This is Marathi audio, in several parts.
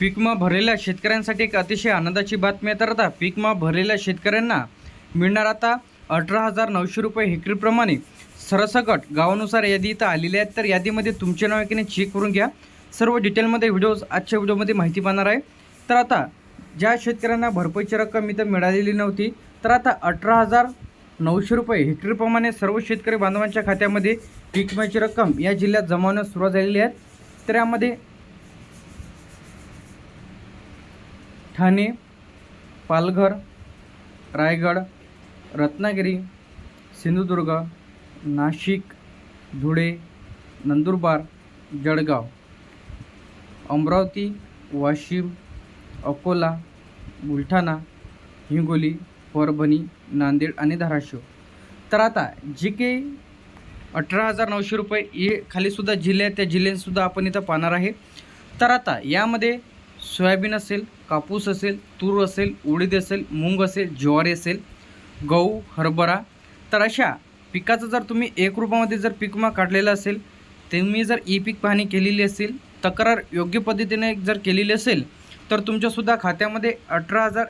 पीकमा भरलेल्या शेतकऱ्यांसाठी एक अतिशय आनंदाची बातमी आहे. तर आता पीकमा भरलेल्या शेतकऱ्यांना मिळणार आता अठरा हजार नऊशे रुपये हेक्टरप्रमाणे सरसकट गावानुसार यादी इथं आलेली आहेत. तर यादीमध्ये तुमचे नाव आहे की नाही चेक करून घ्या. सर्व डिटेलमध्ये व्हिडिओज आजच्या व्हिडिओमध्ये माहिती पाहणार आहे. तर आता ज्या शेतकऱ्यांना भरपाईची रक्कम इथं मिळालेली नव्हती तर आता अठरा हजार नऊशे रुपये हेक्टरप्रमाणे सर्व शेतकरी बांधवांच्या खात्यामध्ये पीक विम्याची रक्कम या जिल्ह्यात जमावण्यास सुरुवात झालेली आहे. तर यामध्ये ठाणे पालघर रायगड रत्नागिरी सिंधुदुर्ग नाशिक धुळे नंदुरबार जळगाव. अमरावती वाशिम अकोला बुलढाणा हिंगोली परभणी नांदेड आणि धाराशिव. तर आता जे काही अठरा हजार नऊशे रुपये हे खालीसुद्धा जिल्हे आहेत त्या जिल्ह्यांसुद्धा आपण इथं पाहणार आहे. तर आता यामध्ये सोयाबीन असेल कापूस असेल तूर असेल उडीद असेल मूग असेल ज्वारी असेल गहू हरभरा तर अशा पिकाचं जर तुम्ही एक रुपयामध्ये जर पीक विमा काढलेला असेल तुम्ही जर ई पीक पाहणी केलेली असेल तक्रार योग्य पद्धतीने जर केलेली असेल तर तुमच्यासुद्धा खात्यामध्ये अठरा हजार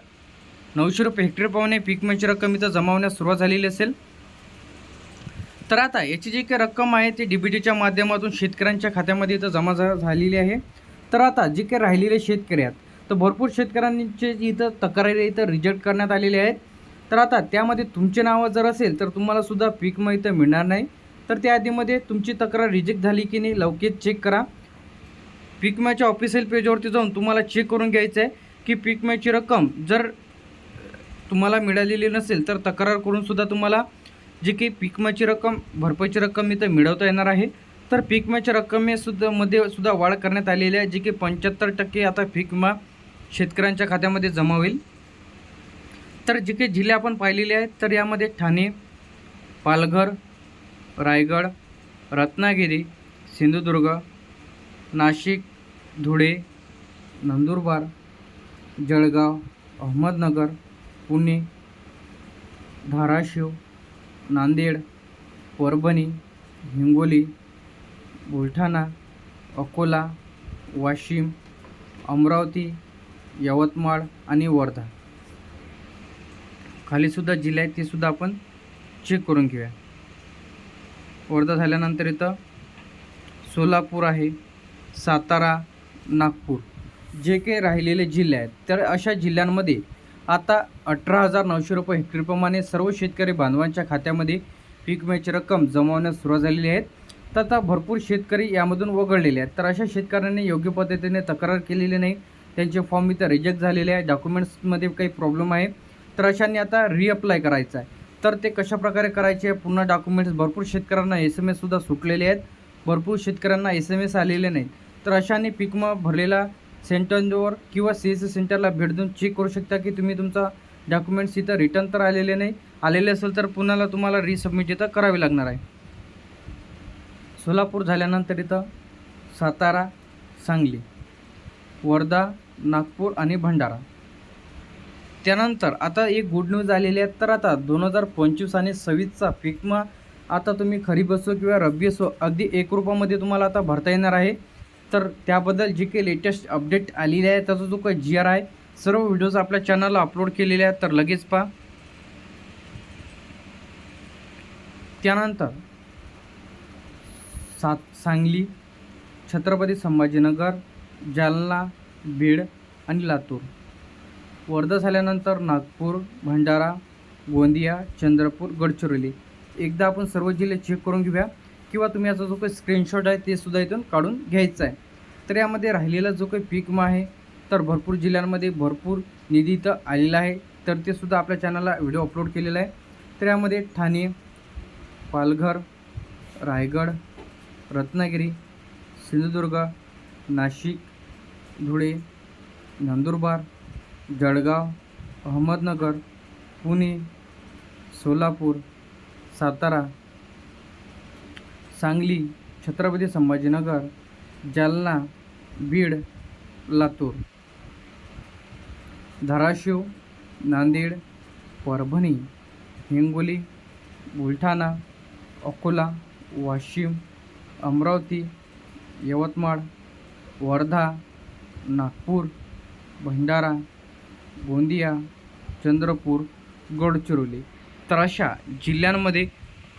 नऊशे रुपये हेक्टरप्रमाणे पीक विम्याची रक्कम इथं जमा होण्यास सुरुवात झालेली असेल. तर आता याची जी काही रक्कम आहे ती डी टीच्या माध्यमातून शेतकऱ्यांच्या खात्यामध्ये इथं जमा झा झालेली आहे. तर आता जे काही राहिलेले शेतकरी आहेत तर भरपूर शेतकऱ्यांचे इथं तक्रारी इथं रिजेक्ट करण्यात आलेले आहेत. तर आता त्यामध्ये तुमचे नावं जर असेल तर तुम्हालासुद्धा पीक मग इथं मिळणार नाही. तर त्या यादीमध्ये तुमची तक्रार रिजेक्ट झाली की नाही लवकर चेक करा. पीक ऑफिशियल पेजवरती जाऊन तुम्हाला चेक करून घ्यायचं आहे की पीक रक्कम जर तुम्हाला मिळालेली नसेल तर तक्रार करूनसुद्धा तुम्हाला जी काही पीक रक्कम भरपाईची रक्कम इथं मिळवता येणार आहे. तर पीक विम्याच्या रक्कमेसुद्धा मध्ये सुद्धा वाढ करण्यात आलेली आहे जी की पंच्याहत्तर टक्के आता पीक विमा शेतकऱ्यांच्या खात्यामध्ये जमा होईल. तर जे काही जिल्हे आपण पाहिलेले आहेत तर यामध्ये ठाणे पालघर रायगड रत्नागिरी सिंधुदुर्ग नाशिक धुळे नंदुरबार जळगाव अहमदनगर पुणे धाराशिव नांदेड परभणी हिंगोली बुलढाणा अकोला वाशिम अमरावती यवतमाळ आणि वर्धा. खालीसुद्धा जिल्हे आहेत ते सुद्धा आपण चेक करून घेऊया. वर्धा झाल्यानंतर इथं सोलापूर आहे सातारा नागपूर. जे काही राहिलेले जिल्हे आहेत तर अशा जिल्ह्यांमध्ये आता अठरा हजार नऊशे रुपये हेक्टरप्रमाणे सर्व शेतकरी बांधवांच्या खात्यामध्ये पीक विम्याची रक्कम जमावण्यास सुरुवात झालेली आहेत तर आता भरपूर शेतकरी यामधून वगळलेले आहेत. तर अशा शेतकऱ्यांनी योग्य पद्धतीने तक्रार केलेली नाही. त्यांचे फॉर्म इथं रिजेक्ट झालेले आहे. डॉक्युमेंट्समध्ये काही प्रॉब्लेम आहे. तर अशांनी आता रिअप्लाय करायचं आहे. तर ते कशाप्रकारे करायचे आहे? पुन्हा डॉक्युमेंट्स भरपूर शेतकऱ्यांना एस एम एससुद्धा सुटलेले आहेत. भरपूर शेतकऱ्यांना एस एम एस आलेले नाहीत. तर अशाने पीक भरलेला सेंटरवर किंवा सी एस सी सेंटरला भेट देऊन चेक करू शकता की तुम्ही तुमचा डॉक्युमेंट्स इथं रिटर्न तर आलेले नाही. आलेले असेल तर पुन्हा तुम्हाला रिसबमिट इथं करावे लागणार आहे. सोलापूर झाल्यानंतर इथं सातारा सांगली वर्धा नागपूर आणि भंडारा. त्यानंतर आता एक गुड न्यूज आलेली आहे. तर आता दोन हजार पंचवीस आणि सव्वीसचा पिकमा आता तुम्ही खरीप असो किंवा रब्बी असो अगदी एक रुपयामध्ये तुम्हाला आता भरता येणार आहे. तर त्याबद्दल जी काही लेटेस्ट अपडेट आलेली आहे त्याचा जो काही जी आर आहे सर्व व्हिडिओज आपल्या चॅनलला अपलोड केलेले आहेत. तर लगेच पहा. त्यानंतर सात सांगली छत्रपती संभाजीनगर जालना बीड आणि लातूर. वर्धा झाल्यानंतर नागपूर भंडारा गोंदिया चंद्रपूर गडचिरोली. एकदा आपण सर्व जिल्हे चेक करून घेऊया किंवा तुम्ही याचा जो काही स्क्रीनशॉट आहे ते सुद्धा इथून काढून घ्यायचा आहे. तर यामध्ये राहिलेला जो काही पीक विमा आहे तर भरपूर जिल्ह्यांमध्ये भरपूर निधी इथं आलेला आहे. तर ते सुद्धा आपल्या चॅनलला व्हिडिओ अपलोड केलेला आहे. तर यामध्ये ठाणे पालघर रायगड रत्नागिरी सिंधुदुर्ग नाशिक धुळे नंदुरबार जळगाव अहमदनगर पुणे सोलापूर सातारा सांगली छत्रपती संभाजीनगर जालना बीड लातूर. धाराशिव नांदेड परभणी हिंगोली बुलढाणा अकोला वाशिम अमरावती यवतमाळ वर्धा नागपूर भंडारा गोंदिया चंद्रपूर गडचिरोली. तर अशा जिल्ह्यांमध्ये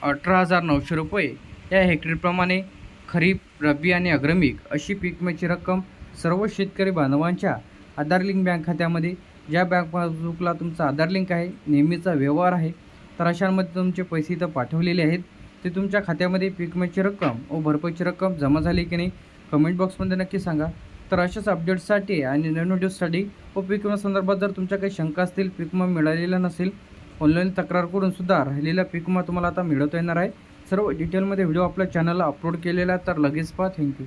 अठरा हजार नऊशे रुपये या हेक्टरप्रमाणे खरीप रब्बी आणि अग्रमिक अशी पीक विम्याची रक्कम सर्व शेतकरी बांधवांच्या आधार लिंक बँक खात्यामध्ये ज्या बँक पासबुकला तुमचा आधार लिंक आहे नेहमीचा व्यवहार आहे तर अशांमध्ये तुमचे पैसे इथं पाठवलेले आहेत. ते तुमच्या खात्यामध्ये पीक विम्याची रक्कम व भरपाईची रक्कम जमा झाली की नाही कमेंट बॉक्समध्ये नक्की सांगा. तर अशाच अपडेट्ससाठी आणि नवीन व्हिडिओसाठी व पीक विमा संदर्भात जर तुमच्या काही शंका असतील पीक विमा मिळालेला नसेल ऑनलाईन तक्रार करून सुद्धा राहिलेला पीक विमा तुम्हाला आता मिळवता येणार आहे. सर्व डिटेलमध्ये व्हिडिओ आपल्या चॅनलला अपलोड केलेला आहे तर लगेच पहा. थँक्यू